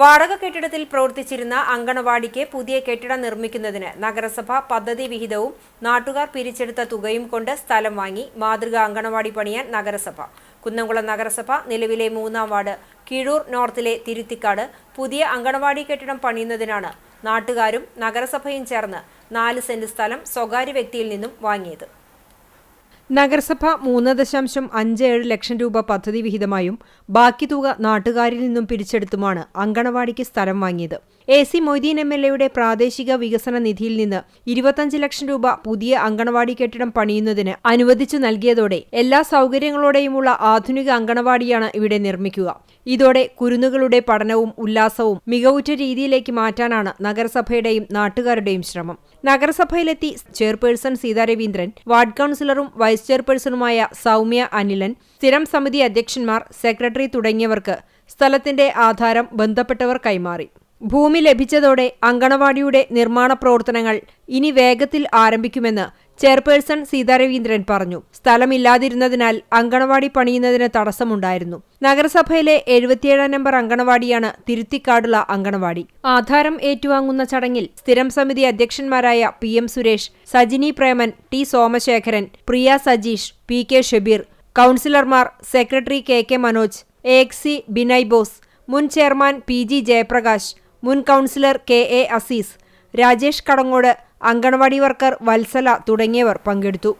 വാടക കെട്ടിടത്തിൽ പ്രവർത്തിച്ചിരുന്ന അങ്കണവാടിക്ക് പുതിയ കെട്ടിടം നിർമ്മിക്കുന്നതിന് നഗരസഭ പദ്ധതി വിഹിതവും നാട്ടുകാർ പിരിച്ചെടുത്ത തുകയും കൊണ്ട് സ്ഥലം വാങ്ങി മാതൃക അങ്കണവാടി പണിയാൻ നഗരസഭ. കുന്നംകുളം നഗരസഭ നിലവിലെ മൂന്നാം വാർഡ് കീഴൂർ നോർത്തിലെ തിരുത്തിക്കാട് പുതിയ അങ്കണവാടി കെട്ടിടം പണിയുന്നതിനാണ് നാട്ടുകാരും നഗരസഭയും ചേർന്ന് നാല് സെന്റ് സ്ഥലം സ്വകാര്യ വ്യക്തിയിൽ നിന്നും വാങ്ങിയത്. നഗരസഭ മൂന്ന് ദശാംശം അഞ്ച് ഏഴ് ലക്ഷം രൂപ പദ്ധതി വിഹിതമായും ബാക്കി തുക നാട്ടുകാരിൽ നിന്നും പിരിച്ചെടുത്തുമാണ് അങ്കണവാടിക്ക് സ്ഥലം വാങ്ങിയത്. A C Moideen M L എയുടെ പ്രാദേശിക വികസന നിധിയിൽ നിന്ന് ഇരുപത്തഞ്ച് ലക്ഷം രൂപ പുതിയ അങ്കണവാടി കെട്ടിടം പണിയുന്നതിന് അനുവദിച്ചു നൽകിയതോടെ എല്ലാ സൗകര്യങ്ങളോടെയുമുള്ള ആധുനിക അങ്കണവാടിയാണ് ഇവിടെ നിർമ്മിക്കുക. ഇതോടെ കുരുന്നുകളുടെ പഠനവും ഉല്ലാസവും മികവുറ്റ രീതിയിലേക്ക് മാറ്റാനാണ് നഗരസഭയുടെയും നാട്ടുകാരുടെയും ശ്രമം. നഗരസഭയിലെത്തി ചെയർപേഴ്സൺ സീതാ രവീന്ദ്രൻ വാർഡ് കൌൺസിലറും വൈസ് ചെയർപേഴ്സണുമായ സൗമ്യ അനിലൻ സ്ഥിരം സമിതി അധ്യക്ഷന്മാർ സെക്രട്ടറി തുടങ്ങിയവർക്ക് സ്ഥലത്തിന്റെ ആധാരം ബന്ധപ്പെട്ടവർ കൈമാറി. ഭൂമി ലഭിച്ചതോടെ അങ്കണവാടിയുടെ നിർമ്മാണ പ്രവർത്തനങ്ങൾ ഇനി വേഗത്തിൽ ആരംഭിക്കുമെന്ന് ചെയർപേഴ്സൺ സീതാരവീന്ദ്രൻ പറഞ്ഞു. സ്ഥലമില്ലാതിരുന്നതിനാൽ അങ്കണവാടി പണിയുന്നതിന് തടസ്സമുണ്ടായിരുന്നു. നഗരസഭയിലെ എഴുപത്തിയേഴാം നമ്പർ അങ്കണവാടിയാണ് തിരുത്തിക്കാടുള്ള അങ്കണവാടി. ആധാരം ഏറ്റുവാങ്ങുന്ന ചടങ്ങിൽ സ്ഥിരം സമിതി അധ്യക്ഷന്മാരായ P M Suresh Sajini Preman T Somasekharan Priya Sajeesh P K Shabeer കൗൺസിലർമാർ secretary K K Manoj A എക്സി ബിനയ് ബോസ് മുൻ ചെയർമാൻ പി ജി ജയപ്രകാശ് മുൻ councillor K A Azeez Rajesh Kadangode anganwadi worker Valsala തുടങ്ങിയവർ പങ്കെടുത്തു.